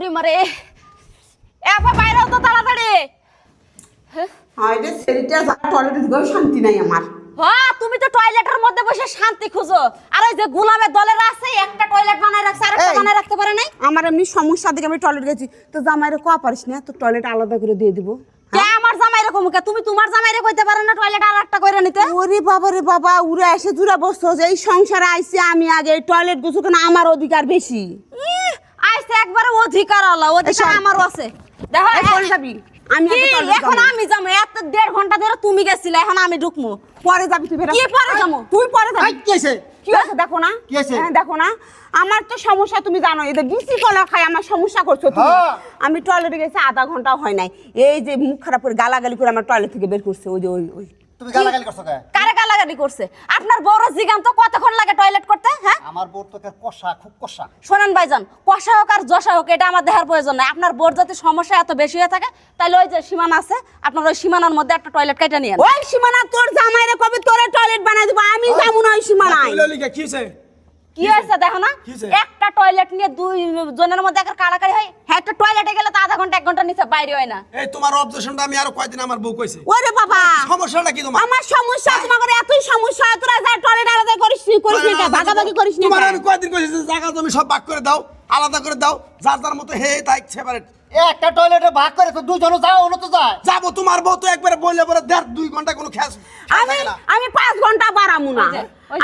উড়ি মারে। এফা বাইরে তো তাড়াতাড়ি। আরে সেরিটা যা টয়লেটে ঢুকেও শান্তি নাই আমার। হ্যাঁ তুমি তো টয়লেটের মধ্যে বসে শান্তি খুঁজো। আর ওই যে গুলামের দলের আছে একটা টয়লেট বানায় রাখছে আর একটা বানায় রাখতে পারে নাই? আমার এমনি সমস্যা দিকে আমি টয়লেট গেছি। তো জামাইরে কয়া পারিস না তো টয়লেট আলাদা করে দিয়ে দিব। কে আমার জামাই রকম কে? তুমি তোমার জামাইরে কইতে পারো না টয়লেট আর একটা করে নিতে? ওরে বাবা রে বাবা উড়ে এসে জুড়ে বসতো যে এই সংসারে আইসি আমি আগে টয়লেট গুছো কেন আমার অধিকার বেশি। একবারে অধিকার আলা অধিকার আমারও আছে। দেখো এই কোন যাবি। আমি এখন আমি যাব এত দেড় ঘণ্টা ধরে তুমি গেছিলে এখন আমি ঢুকমু পরে যাবি তুই। কি পরে যাব? তুই পরে যাবি। কি হয়েছে? কি আছে দেখো না। কি হয়েছে? হ্যাঁ, দেখো না। আমার তো সমস্যা তুমি জানো এদের বিসি কলা খাই আমার সমস্যা করছ তুমি। হ্যাঁ। আমি টয়লেটে গেছি আধা ঘন্টাও হয় নাই। এই যে মুখ খারাপ করে গালাগালি করে আমার টয়লেট থেকে বের করছে ওই যে ওই ওই। তুমি গালাগালি করছ কারে গালাগালি করছে? আপনার বড় জিগান তো কতক্ষণ লাগে টয়লেট আমার বোর তো কষা খুব কষা। শোনেন ভাইজান কষা হোক আর যশা হোক এটা আমার দেখার প্রয়োজন নাই। আপনার বোর যদি সমস্যা এত বেশি হয়ে থাকে তাহলে ওই যে সীমানা আছে আপনার ওই সীমানার মধ্যে একটা টয়লেট কেটে নিয়ে ওই সীমানা তোর জামাইরে কবে তোরে টয়লেট বানাই দিব? আমি যাব না ওই সীমানায়। কি হয়েছে কি হয়েছে দেখো না একটা টয়লেট নিয়ে দুই জনের মধ্যে একটা কাড়াকাড়ি হয় হ্যাঁ একটা টয়লেটে গেলে তো আধা ঘণ্টা এক ঘণ্টা নিচে বাইরে হয় না। এই তোমার অবজেকশনটা আমি আরও কয়দিন আমার বউ কইছে? ওরে বাবা! সমস্যাটা কি তোমার? আমার সমস্যা তোমার এতই সমস্যা তোরা যা টয়লেট আলাদা করিস নি ভাগাভাগি করিস নি তোমার আমি কয়দিন কইছি জায়গা তুমি সব ভাগ করে দাও আলাদা করে দাও যার যার মতো হে তাই সেপারেট এ একটা টয়লেটে ভাগ করে তো দুজনে যাও অন্য তো যায়। যাব তোমার বউ তো একবারে বললে পরে দেড় দুই ঘণ্টা কোনো খেয়াল আমি আমি পাঁচ ঘণ্টা বাড়ামু না।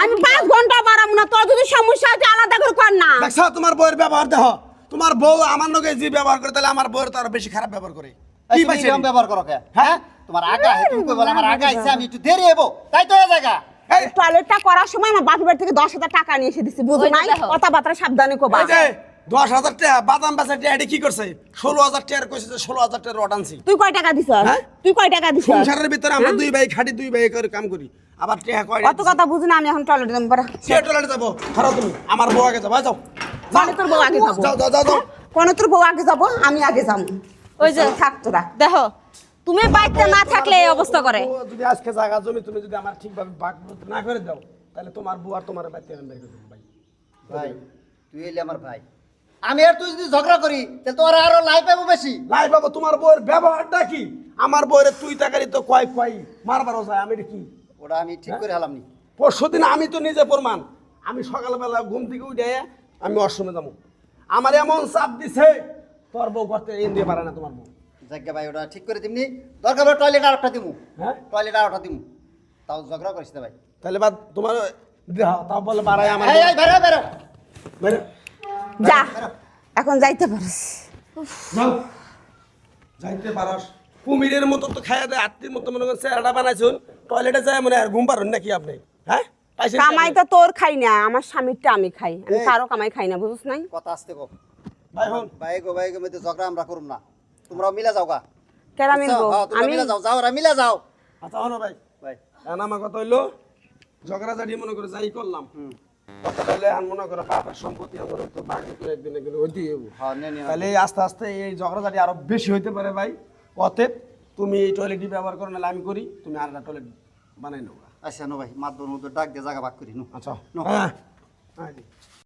আমি পাঁচ ঘণ্টা বাড়ামু না তোর যদি সমস্যা আছে আলাদা করে কর না। দেখছ তোমার বউয়ের ব্যবহার দেখো তোমার বউ আমার লগে যে ব্যবহার করে তাহলে আমার বউয়ের তো আরও বেশি খারাপ ব্যবহার করে। এই কি পাইছে? ব্যবহার করো কে? হ্যাঁ? তোমার আগা তুমি আমার আগা আইছে আমি একটু দেরি হব তাই তো হয়ে জায়গা। এই টয়লেটটা করার সময় আমার বাপের বাড়ি থেকে দশ হাজার টাকা নিয়ে এসে দিচ্ছি বুঝো নাই? দেখো। কথাবার্তা সাবধানে কোবা। এই দশ হাজার টাকা বাদাম টাকা এটা কি করছে? ষোলো হাজার টাকার কইছে যে ষোলো হাজার টাকার অটানছি তুই কয় টাকা দিছ হ্যাঁ? তুই কয় টাকা দিছ সংসারের ভিতরে আমরা দুই ভাই খাটি দুই ভাই করে কাম করি। আবার টাকা কয় অত কথা বুঝি না আমি এখন টয়লেটে যাব পারা সে টয়লেটে যাব। খারাপ তুমি আমার বউ আগে যাব যাও। মানে তোর বউ আগে যাব? যাও যাও যাও যাও। কোন তোর বউ আগে যাব আমি আগে যাব। ওই যে থাক তোরা। দেখো তুমি বাড়িতে না থাকলে এই অবস্থা করে। যদি আজকে জায়গা জমি তুমি যদি আমার ঠিকভাবে ভাগ না করে দাও তাহলে তোমার বউ আর তোমার বাড়িতে আমি বের করে ভাই। ভাই তুই এলি আমার ভাই। আমি আর তুই যদি ঝগড়া করি তাহলে তোর আরও লাই পাবো বেশি। লাই বাবা তোমার বউয়ের ব্যবহারটা কি? আমার বউয়ের তুই তাকারি তো কয় কয় মারবারও যায় আমি কি? ওটা আমি ঠিক করে হালাম নি পরশু দিন আমি তো নিজে প্রমাণ। আমি সকালবেলা ঘুম থেকে উঠে আমি অশ্রমে যাব। আমার এমন চাপ দিছে তোর বউ করতে এন দিয়ে পারে না তোমার বউ। যাকে ভাই ওটা ঠিক করে দিমনি। দরকার হলে টয়লেট আর একটা দিমু। হ্যাঁ? টয়লেট আরেকটা দিমু। তাও ঝগড়া করিস না ভাই। তাহলে বাদ তোমার তাও বলে বাড়ায় আমার এই এই বেরো বেরো। বেরো। যা এখন যাইতে পারিস। যাও। যাইতে পারস। কুমিরের মতো তো খাইয়া দেয় আত্মীর মতো মনে করেন চেহারাটা বানাইছুন। টয়লেটে যায় মনে আর ঘুম পারুন নাকি আপনি? হ্যাঁ? কামাই তো তোর খাই না আমার স্বামীরটা আমি খাই। আমি। কারও কামাই খাই না বুঝছ নাই? কথা আসতে কো ভাই হন। ভাই গো ভাই গো মধ্যে ঝগড়া আমরা করুম না। তোমরাও মিলা যাও গা। কেরা মিলবো হ্যাঁ, আমি মিলা যাও যাও রা মিলা যাও। আচ্ছা হনো ভাই। ভাই। এখন আমার কথা হইল ঝগড়াঝাটি মনে করে যাই করলাম। তাহলে আর মনে করে বাবার সম্পত্তি আমার তো বাকি তো একদিন একদিন হইব। হ্যাঁ নে নে তাহলে এই আস্তে আস্তে এই ঝগড়াঝাটি আরও বেশি হইতে পারে ভাই। অতএব তুমি এই টয়লেটটি ব্যবহার করো নাহলে আমি করি তুমি আর একটা টয়লেট বানাই নেব আচ্ছা নো ভাই মাত দোনো ডাক দিয়ে জায়গা ভাগ করি নু। আচ্ছা। নো। হ্যাঁ।